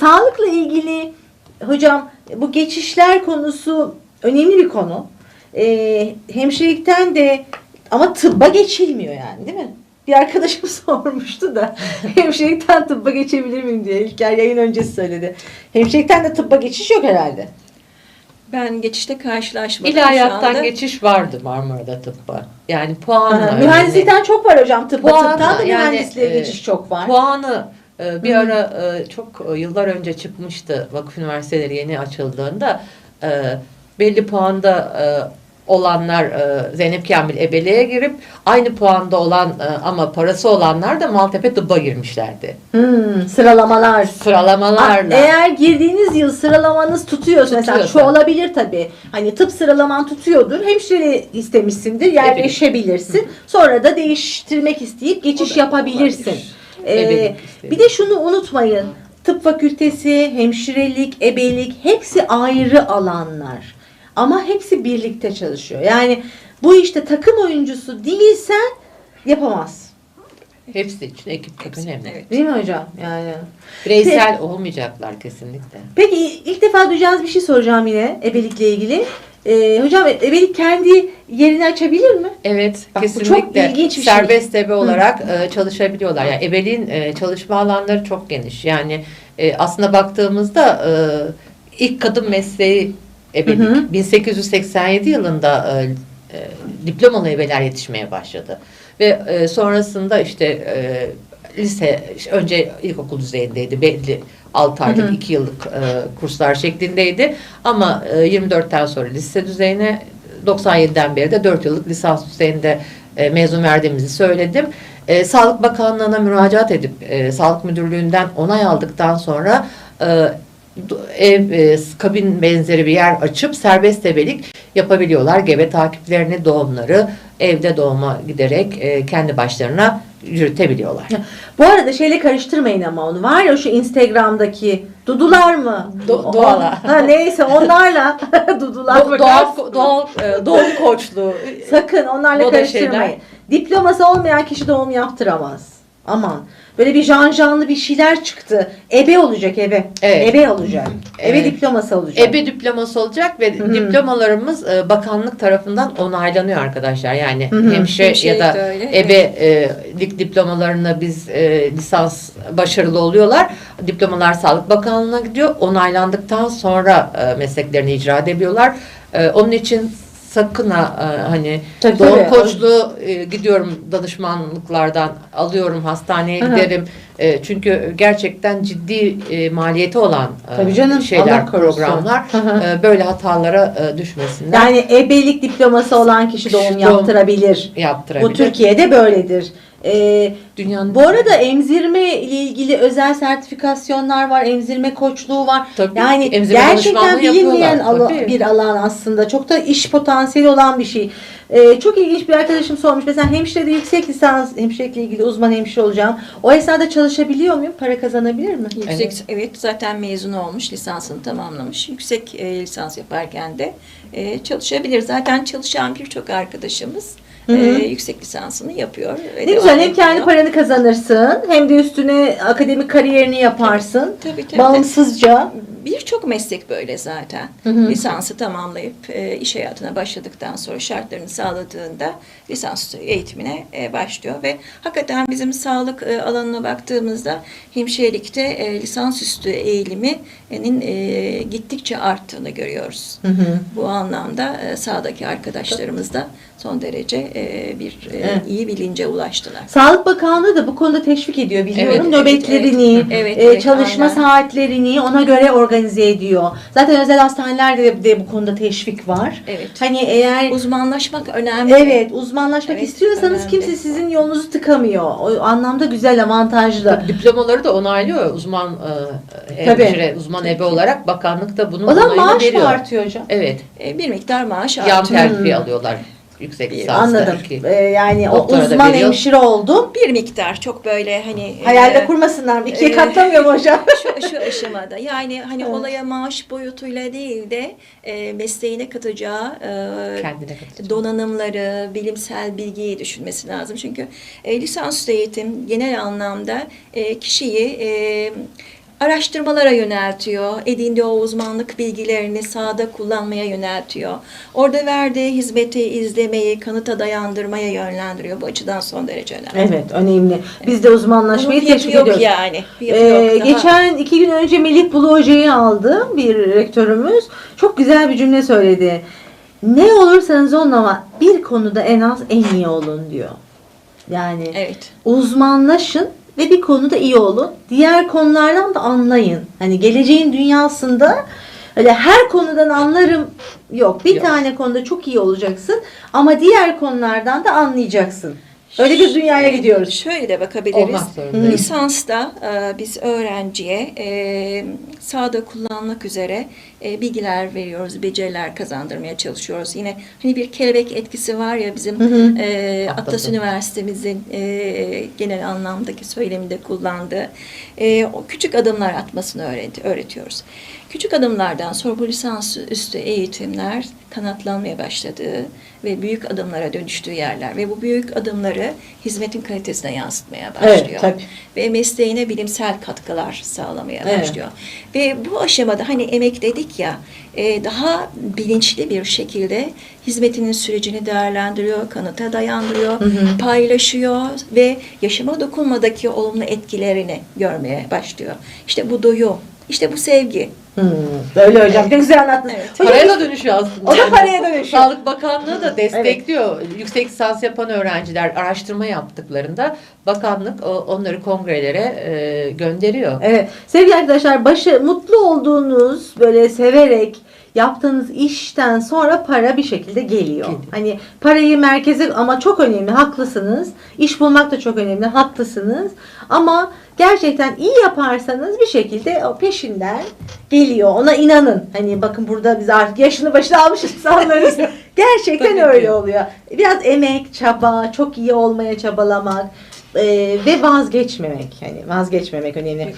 sağlıkla ilgili hocam bu geçişler konusu önemli bir konu. Ee, hemşirelikten de ama tıbba geçilmiyor yani değil mi? Bir arkadaşım sormuştu da hemşirelikten tıbba geçebilir miyim diye İlker yayın öncesi söyledi. Hemşirelikten de tıbba geçiş yok herhalde. Ben geçişte karşılaşmadım. İlahiyattan geçiş vardı Marmara'da tıbba. Yani puanla. Önemli. mühendislikten çok var hocam. Tıbba Puanla, tıptan da yani, mühendisliğe e, geçiş çok var. Puanı bir Hı. ara e, çok e, yıllar önce çıkmıştı vakıf üniversiteleri yeni açıldığında e, belli puanda olanlar Zeynep Kamil Ebele'ye girip aynı puanda olan ama parası olanlar da Maltepe Tıbba girmişlerdi. Hmm, sıralamalar. Sıralamalarla. Aa, Eğer girdiğiniz yıl sıralamanız tutuyorsa mesela şu olabilir tabii. Hani tıp sıralaman tutuyordur. Hemşire istemişsindir. Yerleşebilirsin. Sonra da değiştirmek isteyip geçiş yapabilirsin. olabilir. Ee, bir de şunu unutmayın. Tıp fakültesi, hemşirelik, ebelik hepsi ayrı alanlar. Ama hepsi birlikte çalışıyor. Yani bu işte takım oyuncusu değilsen yapamaz. Hepsi için ekip çok önemli. evet. Değil mi hocam? Yani. Bireysel olmayacaklar kesinlikle. Peki ilk defa duyacağınız bir şey soracağım yine ebelikle ilgili. Ee, hocam ebelik kendi yerini açabilir mi? Evet, Bak, bu çok kesinlikle ilginç bir şey. serbest ebe olarak e, çalışabiliyorlar. Yani ebeliğin e, çalışma alanları çok geniş. Yani e, aslında baktığımızda e, ilk kadın mesleği ebelik. Hı hı. 1887 yılında e, e, diplomalı ebeler yetişmeye başladı. Ve e, sonrasında işte e, lise, önce ilkokul düzeyindeydi. Belli 6 aylık, Hı hı. 2 yıllık e, kurslar şeklindeydi. Ama e, 24'ten sonra lise düzeyine 97'den beri de 4 yıllık lisans düzeyinde e, mezun verdiğimizi söyledim. E, Sağlık Bakanlığı'na müracaat edip e, Sağlık Müdürlüğü'nden onay aldıktan sonra e, ev e, kabin benzeri bir yer açıp serbest ebelik yapabiliyorlar. Gebe takiplerini, doğumları evde doğuma giderek e, kendi başlarına yürütebiliyorlar. Bu arada şeyle karıştırmayın ama onu. Var ya şu Instagram'daki dudular mı? Do- doğala. Ha, neyse onlarla dudular Do- doğal, doğal, e, doğum koçluğu. Sakın onlarla Moda karıştırmayın. şeyler. Diploması olmayan kişi doğum yaptıramaz. Aman. Böyle bir janjanlı bir şeyler çıktı. Ebe olacak ebe. Evet. Ebe olacak. Ebe Evet. diploması olacak. Ebe diploması olacak ve Hı hı. diplomalarımız e, bakanlık tarafından onaylanıyor arkadaşlar. Yani Hı hı. hemşire ya da de öyle, ebelik diplomalarına biz e, lisans başarılı oluyorlar. Diplomalar Sağlık Bakanlığı'na gidiyor. Onaylandıktan sonra e, mesleklerini icra edebiliyorlar. E, onun için sakın ha e, hani Tabii, doğum tabii. koçluğu e, gidiyorum danışmanlıklardan alıyorum hastaneye giderim. E, çünkü gerçekten ciddi e, maliyeti olan e, Tabii canım, şeyler Allah programlar e, böyle hatalara e, düşmesinler. Yani ebelik diploması olan kişi doğum Doğum yaptırabilir. yaptırabilir. Bu Türkiye'de böyledir. Ee, Dünyanın bu arada emzirme ile ilgili özel sertifikasyonlar var, emzirme koçluğu var. Tabii, Yani emzirme gerçekten danışmanlığı bilinmeyen ala- bir alan aslında. Çok da iş potansiyeli olan bir şey. Ee, çok ilginç bir arkadaşım sormuş. Mesela hemşirede yüksek lisans, hemşirelikle ilgili uzman hemşire olacağım. O esnada çalışabiliyor muyum? Para kazanabilir mi? Yüksek, evet. zaten mezun olmuş, lisansını tamamlamış. Yüksek e, lisans yaparken de e, çalışabilir. Zaten çalışan birçok arkadaşımız Hı hı. e, yüksek lisansını yapıyor. Ne güzel hem kendi paranı kazanırsın hem de üstüne akademik kariyerini yaparsın. Tabii tabii. Bağımsızca. Birçok meslek böyle zaten. Hı hı. Lisansı tamamlayıp e, iş hayatına başladıktan sonra şartlarını sağladığında lisansüstü eğitimine e, başlıyor ve hakikaten bizim sağlık e, alanına baktığımızda hemşirelikte e, lisansüstü eğiliminin e, gittikçe arttığını görüyoruz. Hı hı. Bu anlamda e, sahadaki arkadaşlarımız da son derece e, bir e, Evet. iyi bilince ulaştılar. Sağlık Bakanlığı da bu konuda teşvik ediyor biliyorum. Evet, Nöbetlerini, evet, evet, e, çalışma aynen. saatlerini ona göre organize ediyor. Zaten özel hastanelerde de, de bu konuda teşvik var. Evet. Hani eğer Uzmanlaşmak önemli. evet uzmanlaşmak Evet, istiyorsanız önemli. kimse sizin yolunuzu tıkamıyor. O anlamda güzel, avantajlı. Diplomaları da onaylıyor uzman e, Tabii. hemşire, uzman ebe olarak bakanlık da bunun O zaman onayını maaş veriyor. mı artıyor hocam? Evet. E, bir miktar maaş Yan artıyor. terfi Hmm. alıyorlar yüksek lisansta. Anladım. Ki. E, yani o uzman veriyor. hemşire oldum. Bir miktar çok böyle hani Hayalde e, kurmasınlar mı? İkiye e, katlamıyor mu hocam? şu, şu aşamada yani hani Evet. olaya maaş boyutuyla değil de e, mesleğine katacağı e, Kendine katacak. donanımları, bilimsel bilgiyi düşünmesi lazım. Çünkü e, lisansüstü eğitim genel anlamda e, kişiyi e, araştırmalara yöneltiyor. Edindiği o uzmanlık bilgilerini sahada kullanmaya yöneltiyor. Orada verdiği hizmeti izlemeyi, kanıta dayandırmaya yönlendiriyor. Bu açıdan son derece önemli. Evet önemli. Biz de Bunun uzmanlaşmayı fiyatı teşvik yok ediyoruz. yani. Fiyatı Ee, yok. Daha- geçen iki gün önce Melih Bulu Hoca'yı aldı bir rektörümüz. Çok güzel bir cümle söyledi. Ne olursanız olun ama bir konuda en az en iyi olun diyor. Yani Evet. uzmanlaşın ve bir konuda iyi olun. Diğer konulardan da anlayın. Hani geleceğin dünyasında öyle her konudan anlarım yok. Bir Yok. tane konuda çok iyi olacaksın ama diğer konulardan da anlayacaksın. Öyle bir dünyaya gidiyoruz. Şöyle de bakabiliriz. Lisansta e, biz öğrenciye e, sahada kullanmak üzere e, bilgiler veriyoruz, beceriler kazandırmaya çalışıyoruz. Yine hani bir kelebek etkisi var ya bizim Hı hı. e. Atlas Üniversitemizin e, genel anlamdaki söyleminde kullandığı e, o küçük adımlar atmasını öğret- öğretiyoruz. Küçük adımlardan sonra bu lisans üstü eğitimler kanatlanmaya başladığı ve büyük adımlara dönüştüğü yerler ve bu büyük adımları hizmetin kalitesine yansıtmaya Evet, başlıyor. tabii. Ve mesleğine bilimsel katkılar sağlamaya Evet. başlıyor. Ve bu aşamada hani emek dedik ya e, daha bilinçli bir şekilde hizmetinin sürecini değerlendiriyor, kanıta dayandırıyor, Hı hı. paylaşıyor ve yaşama dokunmadaki olumlu etkilerini görmeye başlıyor. İşte bu doyum, işte bu sevgi. Hmm, öyle hocam. Çok güzel anlattınız. Evet. Hocam, Paraya da dönüşüyor aslında. O da paraya dönüşüyor. Sağlık Bakanlığı da destekliyor. Yüksek lisans yapan öğrenciler araştırma yaptıklarında bakanlık onları kongrelere e, gönderiyor. Evet. Sevgili arkadaşlar başı mutlu olduğunuz böyle severek yaptığınız işten sonra para bir şekilde geliyor. Geliyor. Hani parayı merkeze ama çok önemli haklısınız. İş bulmak da çok önemli haklısınız. Ama gerçekten iyi yaparsanız bir şekilde o peşinden geliyor. Ona inanın. Hani bakın burada biz artık yaşını başına almış insanlarız. Gerçekten öyle oluyor. Biraz emek, çaba, çok iyi olmaya çabalamak e, ve vazgeçmemek. Hani vazgeçmemek önemli.